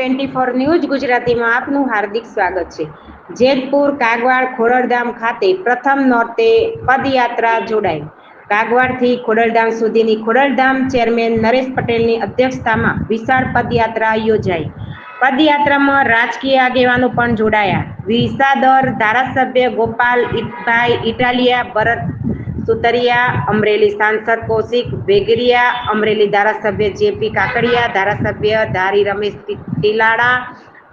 Twenty four news ગુજરાતીમાં આપનું હાર્દિક સ્વાગત છે. જેતપુર, કાગવાડ, ખોડલધામ ખાતે પ્રથમ નોર્તે પદયાત્રા જોડાઈ. કાગવાડથી ખોડલધામ સુધીની ખોડલધામ ચેરમેન નરેશ પટેલની અધ્યક્ષતામાં વિશાળ પદયાત્રા યોજાઈ. પદયાત્રામાં રાજકીય આગેવાનો પણ જોડાયા. વિસાદર ધારાસભ્ય ગોપાલ ઈટભાઈ ઇટાલિયા, ભરત સુતરિયા, અમરેલી સાંસદ કૌશિક વેગરિયા અમરેલી ધારાસભ્ય જેપી કાકડિયા, ધારાસભ્ય ધારી રમેશ ટીલાડા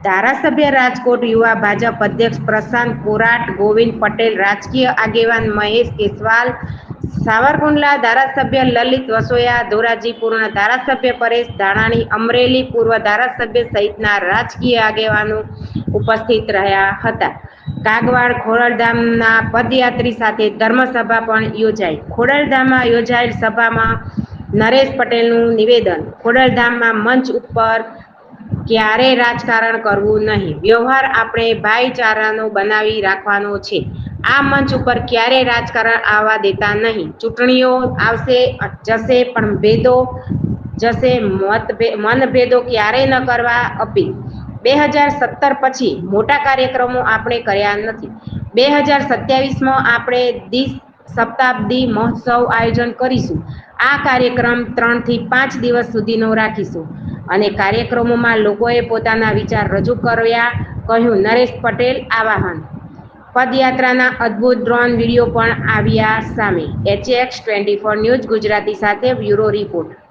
ધારાસભ્ય રાજકોટ યુવા ભાજપ અધ્યક્ષ પ્રશાંત કોરાટ ગોવિંદ પટેલ, રાજકીય આગેવાન મહેશ કેસવાલ, સાવરકુંડલા ધારાસભ્ય લલિત વસોયા, ધોરાજી ધારાસભ્ય પરેશ ધાણાણી અમરેલી પૂર્વ ધારાસભ્ય સહિતના રાજકીય આગેવાનો ઉપસ્થિત રહ્યા હતા. કાગવાડ ખોડલધામના પદયાત્રી સાથે ધર્મસભા પણ યોજાઈ. ખોડલધામમાં યોજાયેલ સભામાં નરેશ પટેલનું નિવેદન. ખોડલધામમાં મંચ ઉપર ક્યારે રાજકારણ કરવું નહીં. વ્યવહાર આપણે ભાઈચારાનો બનાવી રાખવાનો છે. આ મંચ ઉપર ક્યારે રાજકારણ આવવા દેતા નહીં. ચૂંટણીઓ આવશે, જશે, પણ ભેદો, જશે મતભેદ મનભેદો ક્યારેય ન કરવા અપીલ. બે હજાર સત્તર પછી મોટા કાર્યક્રમો આપણે કર્યા નથી. બે હજાર સત્યાવીસમાં આપણે દિસ શતાબ્દી મહોત્સવ આયોજન કરીશું. આ કાર્યક્રમ ત્રણથી પાંચ દિવસ સુધીનો રાખીશું. અને કાર્યક્રમોમાં લોકોએ પોતાના વિચાર રજૂ કર્યા, કહ્યું, નરેશ પટેલ, આવાહન. પદયાત્રાના અદ્ભુત ડ્રોન વીડિયો પણ આવ્યા સામે. HX twenty four news Gujarati સાથે બ્યુરો રિપોર્ટ.